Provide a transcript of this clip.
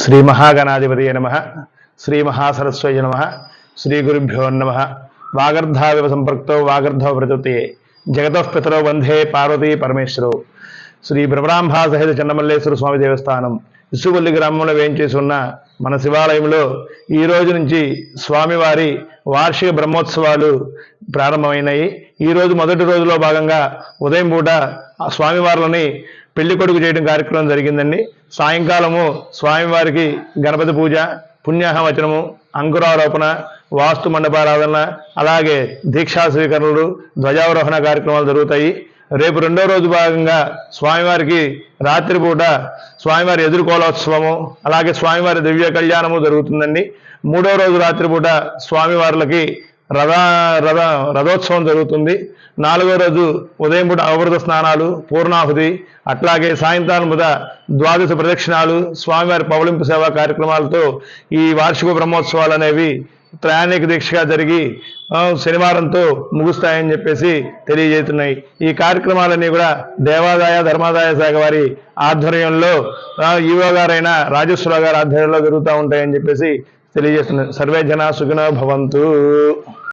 శ్రీ మహాగణాధిపతి నమ శ్రీ మహాసరస్వయ నమ శ్రీ గురుభ్యో నమ. వాగర్ధావివ సంపర్క్తో వాగర్ధవ ప్రచుతే జగతః పితరో వందే పార్వతీ పరమేశ్వరో. శ్రీ బ్రహ్మరాంభా సహిత చెన్నమల్లేశ్వర స్వామి దేవస్థానం ఇసుగొల్లి గ్రామంలో వేయించేసి ఉన్న మన శివాలయంలో ఈ రోజు నుంచి స్వామివారి వార్షిక బ్రహ్మోత్సవాలు ప్రారంభమైనాయి. ఈ రోజు మొదటి రోజులో భాగంగా ఉదయం పూట ఆ స్వామివార్లని పెళ్ళి కొడుకు చేయడం కార్యక్రమం జరిగిందండి. సాయంకాలము స్వామివారికి గణపతి పూజ పుణ్యాహవచనము అంకురారోపణ వాస్తు మండపారాధన అలాగే దీక్షా స్వీకరణలు ధ్వజారోహణ కార్యక్రమాలు జరుగుతాయి. రేపు రెండో రోజు భాగంగా స్వామివారికి రాత్రిపూట స్వామివారి ఎదుర్కోలోత్సవము అలాగే స్వామివారి దివ్య కళ్యాణము జరుగుతుందండి. మూడో రోజు రాత్రిపూట స్వామివార్లకి రథ రథ రథోత్సవం జరుగుతుంది. నాలుగో రోజు ఉదయం పూట అవబృత స్నానాలు పూర్ణాహుతి అట్లాగే సాయంత్రం పూట ద్వాదశ ప్రదక్షిణాలు స్వామివారి పవలింపు సేవా కార్యక్రమాలతో ఈ వార్షిక బ్రహ్మోత్సవాలు అనేవి ప్రయాణిక దీక్షగా జరిగి శనివారంతో ముగుస్తాయని చెప్పేసి తెలియజేస్తున్నాయి. ఈ కార్యక్రమాలన్నీ కూడా దేవాదాయ ధర్మాదాయ శాఖ వారి ఆధ్వర్యంలో ఈవో గారైన రాజేశ్వరరావు గారి ఆధ్వర్యంలో జరుగుతూ ఉంటాయని చెప్పేసి తెలియజేస్తున్నాయి. సర్వే జన సుఖినో భవంతు.